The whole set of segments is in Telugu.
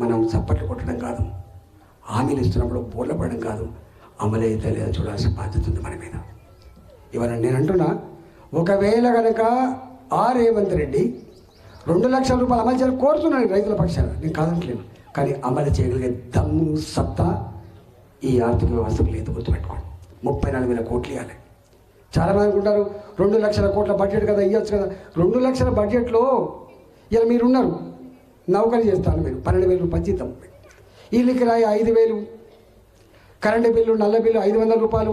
మనం చప్పట్లు కొట్టడం కాదు. హామీలు ఇస్తున్నప్పుడు బోర్ల పడడం కాదు. అమలైతే లేదా చూడాల్సిన బాధ్యత ఉంది మన మీద. ఇవాళ నేను అంటున్నా ఒకవేళ కనుక ఆ రేవంత్ రెడ్డి రెండు లక్షల రూపాయలు అమలు చేయాలని కోరుతున్నాను రైతుల పక్షాన నేను కాదంటలేను. కానీ అమలు చేయగలిగే దమ్ము సత్తా ఈ ఆర్థిక వ్యవస్థకు లేదు గుర్తుపెట్టుకోండి. ముప్పై నాలుగు వేల కోట్లు ఇవ్వాలి. చాలామంది అనుకుంటారు రెండు లక్షల కోట్ల బడ్జెట్ కదా ఇవ్వచ్చు కదా. రెండు లక్షల బడ్జెట్లో ఇలా మీరున్నారు. నౌకలు చేస్తాను మీరు పన్నెండు వేలు రూపాయలు జీతం ఇల్లు కిరాయి ఐదు వేలు కరెంటు బిల్లు నల్ల బిల్లు ఐదు వందల రూపాయలు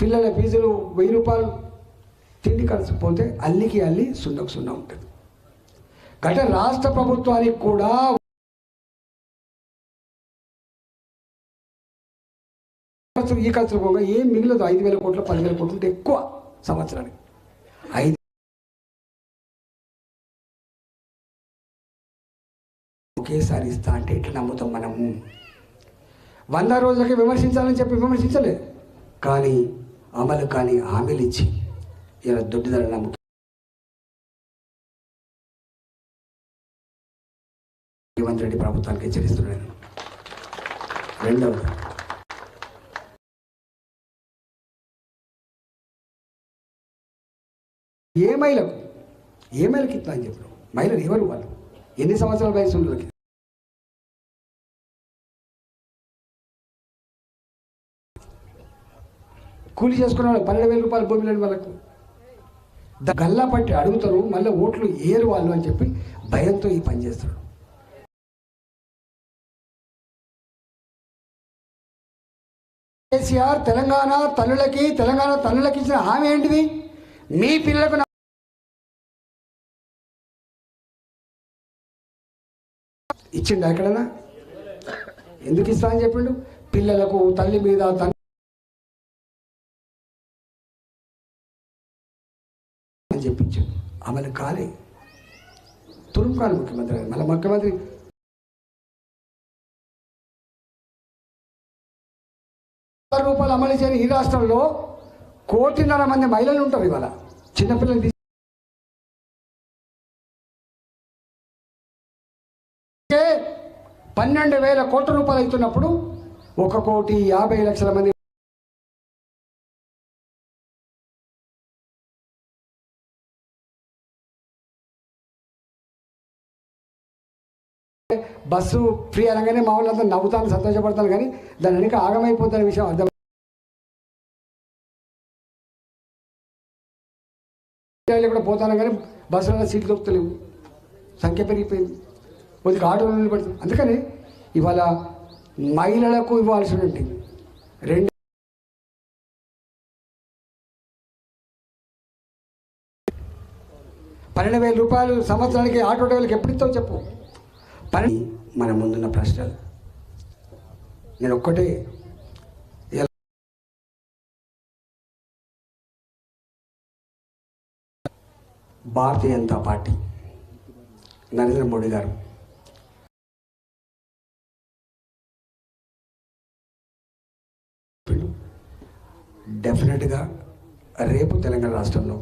పిల్లల ఫీజులు వెయ్యి రూపాయలు. తిండి ఖర్చు పోతే అల్లికి అల్లి సున్నకు సున్నా ఉంటుంది. గత రాష్ట్ర ప్రభుత్వానికి కూడా ఖర్చు ఈ ఖర్చులు పోగా ఏం మిగిలదు. ఐదు వేల కోట్లు పదివేల కోట్లు ఉంటే ఎక్కువ సంవత్సరానికి. ఒకేసారి ఇస్తా అంటే ఎట్లా నమ్ముతాం మనము వంద రోజులకి విమర్శించాలని చెప్పి విమర్శించలేదు. కానీ అమలు కానీ హామీలు ఇచ్చి ఇలా దొడ్డిదల నమ్ము రేవంత్ రెడ్డి ప్రభుత్వానికి హెచ్చరిస్తున్నాను. రెండవది. ఏ మహిళకు ఏ మహిళకి ఇట్లా అని చెప్పారు మహిళలు ఎవరు వాళ్ళు? ఎన్ని సంవత్సరాల వయసు కూలి చేసుకున్న వాళ్ళు పన్నెండు వేల రూపాయలు భూమి లేని వాళ్ళకు. ద- గల్లా పట్టి అడుగుతారు మళ్ళీ ఓట్లు ఏరు వాళ్ళు అని చెప్పి భయంతో ఈ పని చేస్తారు. కేసీఆర్ తెలంగాణ తల్లులకి తెలంగాణ తల్లులకి ఇచ్చిన హామీ ఏంటిది? మీ పిల్లలకు నా- ఇచ్చిండు ఎక్కడన్నా? ఎందుకు ఇస్తా అని చెప్పిండు? పిల్లలకు తల్లి మీద తండ్రి అని చెప్పించాడు. అమలు కాలే. తురుముకాలి ముఖ్యమంత్రి గారు. మళ్ళీ ముఖ్యమంత్రి రూపాయలు అమలు చేయని ఈ రాష్ట్రంలో కోటిన్నర మంది మహిళలు ఉంటారు ఇవాళ. చిన్నపిల్లలు తీసి పన్నెండు వేల కోట్ల రూపాయలు అవుతున్నప్పుడు ఒక కోటి యాభై లక్షల మంది బస్సు ఫ్రీ అనగానే మా వాళ్ళంతా నవ్వుతాను సంతోషపడతాను కానీ దాని వెనుక ఆగమైపోతున్న విషయం అర్థం కూడా పోతాను కానీ బస్సులలో సీట్లు దొరుకుతలేవు. సంఖ్య పెరిగిపోయింది. కొద్దిగా ఆటోలు నిలబడుతుంది అందుకని ఇవాళ మహిళలకు ఇవ్వాల్సినటువంటి రెండు పన్నెండు వేల రూపాయలు సంవత్సరానికి ఆటో డ్రైవర్కి ఎప్పుడు ఇస్తావు చెప్పు? పని మన ముందున్న ప్రశ్నలు నేను ఒక్కటే భారతీయ జనతా పార్టీ. నరేంద్ర మోడీ గారు. డెఫినెట్గా రేపు తెలంగాణ రాష్ట్రంలో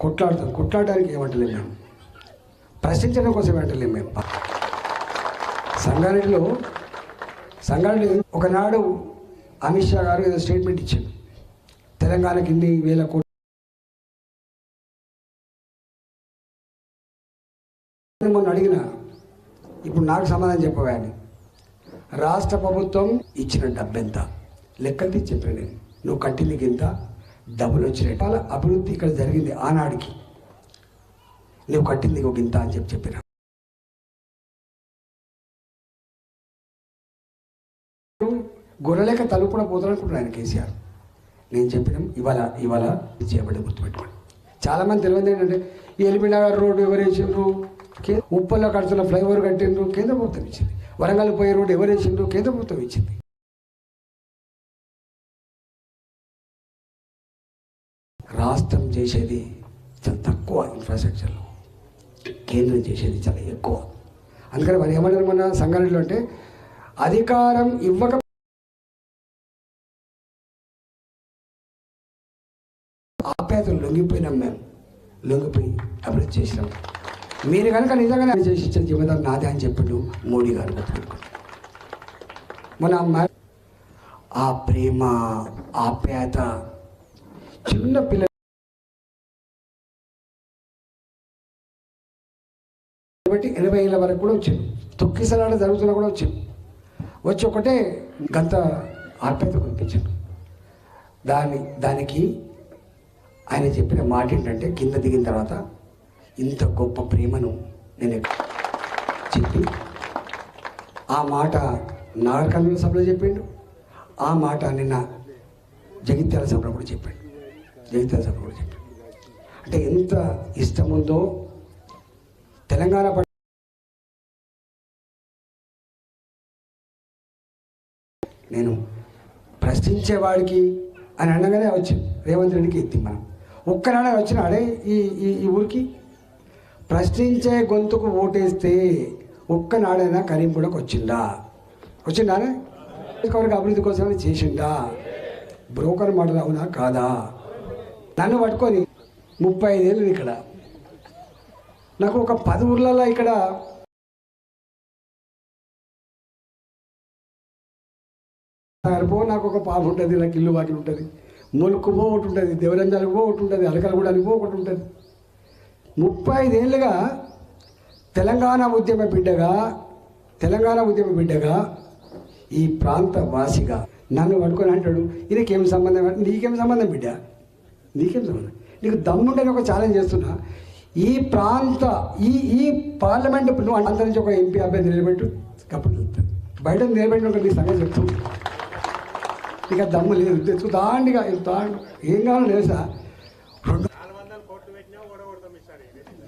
కొట్లాడతాం. కొట్లాడడానికి ఏమంటలేము మేము. ప్రశ్నించడం కోసం ఏమంటలేము మేము. సంగారెడ్డిలో సంగారెడ్డి ఒకనాడు అమిత్ షా గారు ఏదో స్టేట్మెంట్ ఇచ్చారు. తెలంగాణకి ఇన్ని వేల కోట్లు. మొన్న అడిగిన ఇప్పుడు నాకు సమాధానం చెప్పవాని రాష్ట్ర ప్రభుత్వం ఇచ్చిన డబ్బెంత? లెక్కలు తీసి చెప్పాను నేను. నువ్వు కట్టింది ఇంత? డబ్బులు వచ్చినాయి చాలా అభివృద్ధి ఇక్కడ జరిగింది ఆనాడికి. నువ్వు కట్టింది ఒక ఇంత అని చెప్పి చెప్పిన. గొర్రెలేక తలుపు కూడా ఆయన కేసీఆర్. నేను చెప్పిన ఇవాళ ఇవాళ చేయబడి గుర్తుపెట్టుకోండి. చాలామంది తెలియదు ఏంటంటే ఎలిమినగర్ రోడ్డు ఎవరు వేసిండ్రు? ఉప్పల్లో కడుతున్న ఫ్లైఓవర్ కట్టిండ్రు కేంద్ర ప్రభుత్వం ఇచ్చింది. వరంగల్ పోయే రోడ్డు ఎవరు వేసిండ్రు? కేంద్ర ప్రభుత్వం ఇచ్చింది. రాష్ట్రం చేసేది చాలా తక్కువ ఇన్ఫ్రాస్ట్రక్చర్లో కేంద్రం చేసేది చాలా ఎక్కువ. అందుకని మరి ఏమన్నారు మన సంఘటనలో అంటే అధికారం ఇవ్వక ఆప్యాయతలు లొంగిపోయినాం మేము. లొంగిపోయి అభివృద్ధి చేసినాం. మీరు కనుక నిజంగానే చేసి ఇచ్చిన జీవితం నాదే అని చెప్పిండు మోడీ గారు మన మ- ఆ ప్రేమ ఆప్యాయత చిన్న పిల్ల ఇరవై ఎనభై ఏళ్ళ వరకు కూడా వచ్చాను. తొక్కిసలాట జరుగుతున్నా కూడా వచ్చాను. వచ్చి ఒకటే గంత ఆప్యాయత కొనిపించాను దాని దానికి ఆయన చెప్పిన మాట ఏంటంటే కింద దిగిన తర్వాత ఇంత గొప్ప ప్రేమను నేను చెప్పి ఆ మాట నాగరికర్నూలు సభలో చెప్పిండు. ఆ మాట నిన్న జగిత్యాల సభలో కూడా చెప్పాడు. జగిత్యాల సభలో కూడా చెప్పాడు. అంటే ఎంత ఇష్టం ఉందో తెలంగాణ నేను ప్రశ్నించేవాడికి అని అనగానే వచ్చింది రేవంత్ రెడ్డికి ఎత్తి మనం. ఒక్కనాడే వచ్చినాడే ఈ ఈ ఈ ఊరికి ప్రశ్నించే గొంతుకు ఓటేస్తే ఒక్కనాడైనా కరీంగూడకు వచ్చిందా? వచ్చిందానే? వరకు అభివృద్ధి కోసం చేసిందా? బ్రోకర్ మోడల్ అవునా కాదా? నన్ను పట్టుకొని ముప్పై ఐదేళ్ళు ఇక్కడ. నాకు ఒక పది ఊర్లలో ఇక్కడ పో నాకు ఒక పాప ఉంటుంది నాకు ఇల్లు వాకిలు ఉంటుంది. మొలుకు పో ఒకటి ఉంటుంది దేవరంజాలకు పో ఒకటి ఉంటుంది అలకలగూడనికి పో ఒకటి ఉంటుంది. ముప్పై ఐదేళ్ళుగా తెలంగాణ ఉద్యమ బిడ్డగా తెలంగాణ ఉద్యమ బిడ్డగా ఈ ప్రాంత వాసిగా నన్ను పట్టుకొని అంటాడు ఈయనకేం సంబంధం? నీకేం సంబంధం బిడ్డ? నీకేం సంబంధం? నీకు దమ్ముంటే ఒక ఛాలెంజ్ చేస్తున్నా. ఈ ప్రాంత ఈ ఈ పార్లమెంట్ నువ్వు అంతరించి నుంచి ఒక ఎంపీ అభ్యర్థి నిలబెట్టు కప్పుడు బయట నిలబెట్టిన ఒక నీ సంగతి చెప్తుంది ఇక దమ్ము లేదు. దాండిగా దాండు. ఏం కావాలో తెలుసా? రెండు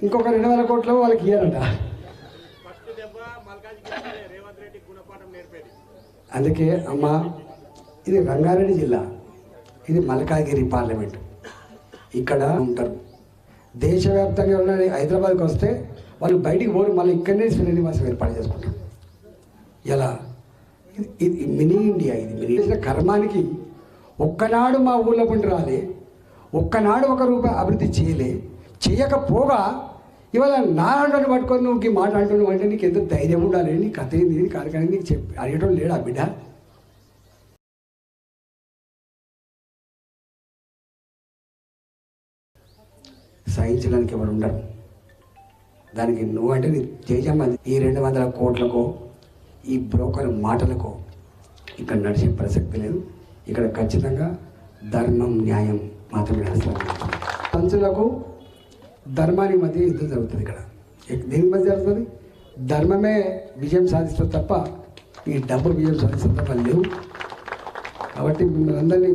ఇంకొక రెండు వేల కోట్లు వాళ్ళకి ఇయ్యారంట అందుకే అమ్మ ఇది రంగారెడ్డి జిల్లా. ఇది మల్కాగిరి పార్లమెంట్. ఇక్కడ ఉంటారు. దేశవ్యాప్తంగా ఉన్న హైదరాబాద్కి వస్తే వాళ్ళు బయటికి పోరు. మళ్ళీ ఇక్కడనే శ్రీనివాసం ఏర్పాటు చేసుకుంటారు. ఎలా? ఇది- మినీ ఇండియా ఇది. మినీ చేసిన కర్మానికి ఒక్కనాడు మా ఊళ్ళో పండి రాలే ఒక్కనాడు ఒక రూపాయి అభివృద్ధి చేయలే చేయకపోగా ఇవాళ నా పట్టుకొని నువ్వు ఈ మాట అంటున్నావు అంటే నీకు ఎంత ధైర్యం ఉండాలి? నీ కథ ఏంది? నీ కార్యక్రమం నీకు చెప్పి అడిగేటోడు లేడా బిడ్డ? సహించడానికి ఎవరు ఉండరు దానికి నువ్వంటే నీ తేజమ్మ ఈ రెండు వందల కోట్లకో ఈ బ్రోకర్ మాటలకు ఇక్కడ నడిచే ప్రసక్తి లేదు. ఇక్కడ ఖచ్చితంగా ధర్మం న్యాయం మాత్రమే నడుస్తారు పంచులకు ధర్మానికి మధ్య యుద్ధం జరుగుతుంది ఇక్కడ. దేని మధ్య జరుగుతుంది? ధర్మమే విజయం సాధిస్తుంది తప్ప ఈ డబ్బు విజయం సాధిస్తుంది తప్ప లేవు. కాబట్టి మిమ్మల్ని అందరినీ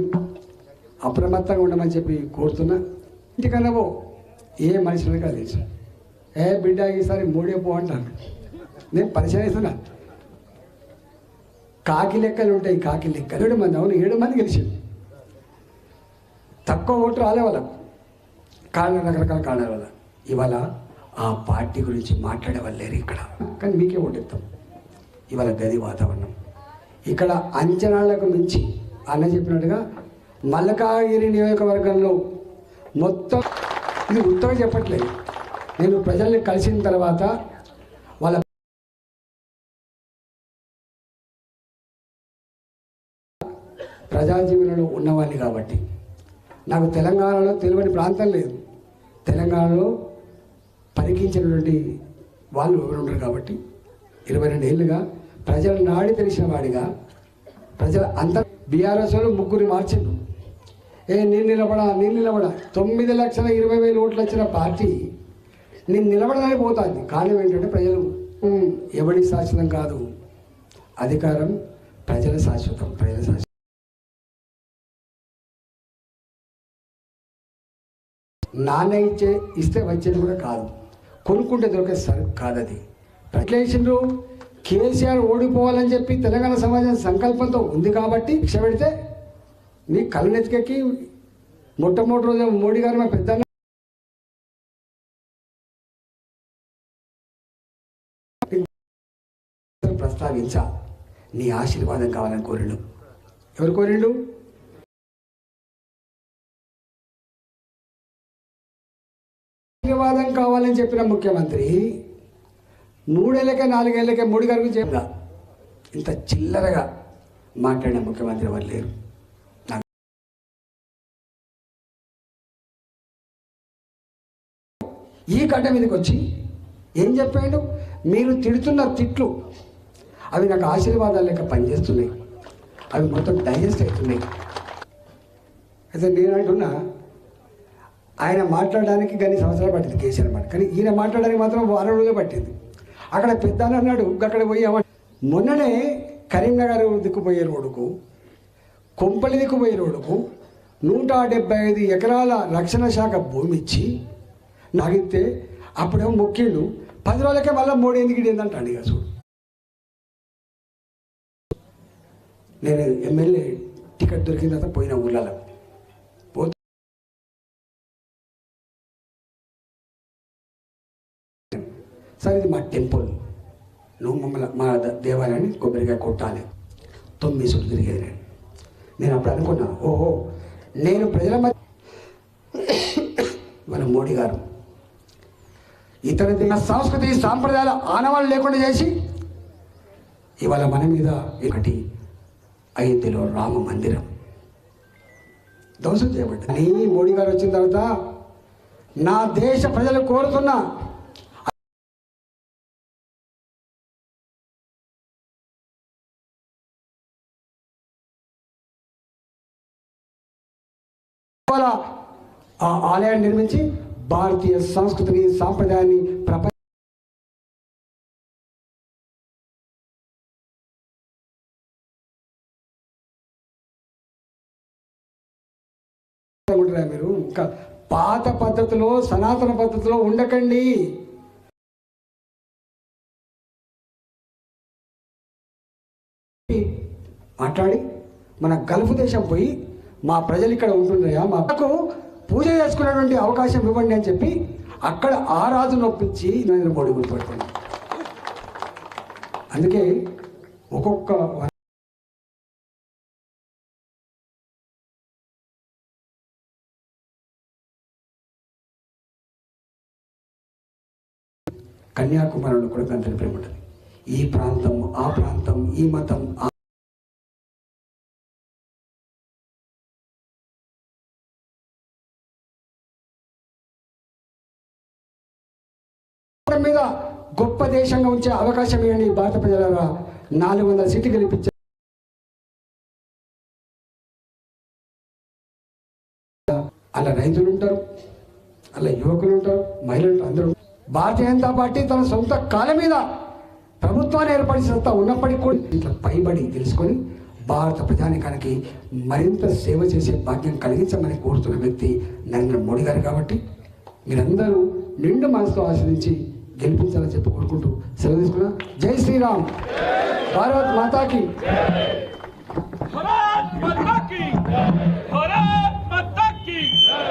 అప్రమత్తంగా ఉండమని చెప్పి కోరుతున్నా. ఇంటికన్నా పో. ఏ మనిషిని కాదు తెలుసు. ఏ బిడ్డ ఈసారి మూడే పో అంటాను నేను పరిచయం చేస్తున్నా కాకి లెక్కలు ఉంటాయి కాకి లెక్కలు. ఏడు మంది అవును ఏడు మంది గెలిచింది తక్కువ ఓటు రాలే వాళ్ళకు. కారణం రకరకాల కారణాల వల్ల. ఇవాళ ఆ పార్టీ గురించి మాట్లాడే లేరు ఇక్కడ. కానీ మీకే ఓటెత్తాం. ఇవాళ గది వాతావరణం. ఇక్కడ అంచనాలకు మించి అన్న చెప్పినట్టుగా మల్లకాగిరి నియోజకవర్గంలో మొత్తం ఇది ఉత్తరం చెప్పట్లేదు. నేను ప్రజల్ని కలిసిన తర్వాత ప్రజాజీవనంలో ఉన్నవాడిని కాబట్టి. నాకు తెలంగాణలో తెలియని ప్రాంతం లేదు. తెలంగాణలో పరికించినటువంటి వాళ్ళు ఎవరు ఉంటారు కాబట్టి ఇరవై రెండు ఏళ్ళుగా ప్రజల నాడి తెలిసిన వాడిగా ప్రజల అంత బీఆర్ఎస్లో ముగ్గురిని మార్చిండు ఏ నేను నిలబడా నేను నిలబడా? తొమ్మిది లక్షల ఇరవై వేలు ఓట్లు వచ్చిన పార్టీ నేను నిలబడడానికి పోతుంది. కారణం ఏంటంటే ప్రజలు ఎవడి శాశ్వతం కాదు? అధికారం ప్రజల శాశ్వతం ప్రజల శాశ్వతం. నాన్న ఇచ్చే ఇస్తే వచ్చేది కూడా కాదు. కొనుక్కుంటే దొరికే సరుకు కాదు అది ప్రశ్నించిండ్రు కేసీఆర్ ఓడిపోవాలని చెప్పి తెలంగాణ సమాజం సంకల్పంతో ఉంది కాబట్టి శిక్ష పెడితే నీ కళ్ళనెత్తికెక్కి మొట్టమొదటి రోజు మోడీ గారు మా పెద్ద ప్రస్తావించా. నీ ఆశీర్వాదం కావాలని కోరిండు ఎవరు కోరిండు? ఆశీర్వాదం చెప్పిన ముఖ్యమంత్రి మూడేళ్ళకే నాలుగేళ్ళకే మూడు గారికి చెప్పా ఇంత చిల్లరగా మాట్లాడిన ముఖ్యమంత్రి ఎవరు లేరు. ఈ కట్ట మీదకి వచ్చి ఏం చెప్పాడు? మీరు తిడుతున్న తిట్లు అవి నాకు ఆశీర్వాదాలు లెక్క పనిచేస్తున్నాయి. అవి మొత్తం డైజెస్ట్ అవుతున్నాయి. అయితే నేను అంటున్నా ఆయన మాట్లాడడానికి కానీ సంవత్సరాలు పట్టింది కేసీఆర్ మాట కానీ ఈయన మాట్లాడడానికి మాత్రం వారం రోజులే పట్టింది. అక్కడ పెద్ద అన్నాడు అక్కడ పోయి మొన్ననే కరీంనగర్ దిక్కుపోయే రోడ్డుకు కొంపలి దిక్కుపోయే రోడ్డుకు నూట డెబ్బై ఐదు ఎకరాల రక్షణ శాఖ భూమి ఇచ్చి నాగితే అప్పుడేమో మొక్కిండు. పది రోజులకే మళ్ళీ మూడేందుకు ఏంటంటే అండి చూడు. నేను ఎమ్మెల్యే టికెట్ దొరికిన తర్వాత పోయిన ఊళ్ళలో సార్ ఇది మా టెంపుల్. నువ్వు మమ్మల్ని మా దేవాలయాన్ని కొబ్బరికాయ కొట్టాలి. తొమ్మిది సులు తిరిగేది నేను నేను అప్పుడు అనుకున్నా ఓహో నేను ప్రజల మధ్య మన మోడీ గారు. ఇతర తిన్న సంస్కృతి సాంప్రదాయాల ఆనవాళ్ళు లేకుండా చేసి ఇవాళ మన మీద ఒకటి అయోధ్యలో రామ మందిరం ధ్వంసం చేయబడ్డా మోడీ గారు వచ్చిన తర్వాత నా దేశ ప్రజలు కోరుతున్న ఆ ఆలయాన్ని నిర్మించి భారతీయ సంస్కృతిని సాంప్రదాయాన్ని ప్రపంచ మీరు? ఇంకా పాత పద్ధతిలో సనాతన పద్ధతిలో ఉండకండి. మాట్లాడి మన గల్ఫ్ దేశం పోయి మా ప్రజలు ఇక్కడ ఉంటున్నాయా మాకు పూజ చేసుకునేటువంటి అవకాశం ఇవ్వండి అని చెప్పి అక్కడ ఆ రాజు నొప్పించి నరేంద్ర మోడీ గుర్తుపెట్టుకున్నాం అందుకే ఒక్కొక్క కన్యాకుమారిలో కూడా గంటల ప్రేమ ఉంటుంది. ఈ ప్రాంతం ఆ ప్రాంతం ఈ మతం ఆ గొప్ప దేశంగా ఉంచే అవకాశం ఇవ్వండి భారత ప్రజల నాలుగు వందల సీట్లు గెలిపించారు అలా రైతులు ఉంటారు అలా యువకులు ఉంటారు మహిళలు అందరూ భారతీయ జనతా పార్టీ తన సొంత కాల మీద ప్రభుత్వాన్ని ఏర్పడిన సత్తా ఉన్నప్పటికీ కూడా ఇట్లా పైబడి తెలుసుకొని భారత ప్రజానికానికి మరింత సేవ చేసే భాగ్యం కలిగించమని కోరుతున్న వ్యక్తి నరేంద్ర మోడీ గారు కాబట్టి మీరందరూ నిండు మనసుతో ఆశ్రయించి గెలిపించాలని చెప్పి కోరుకుంటూ సెలవు తీసుకున్నా. జై శ్రీరామ్. భారత్ మాతాకి. భారత్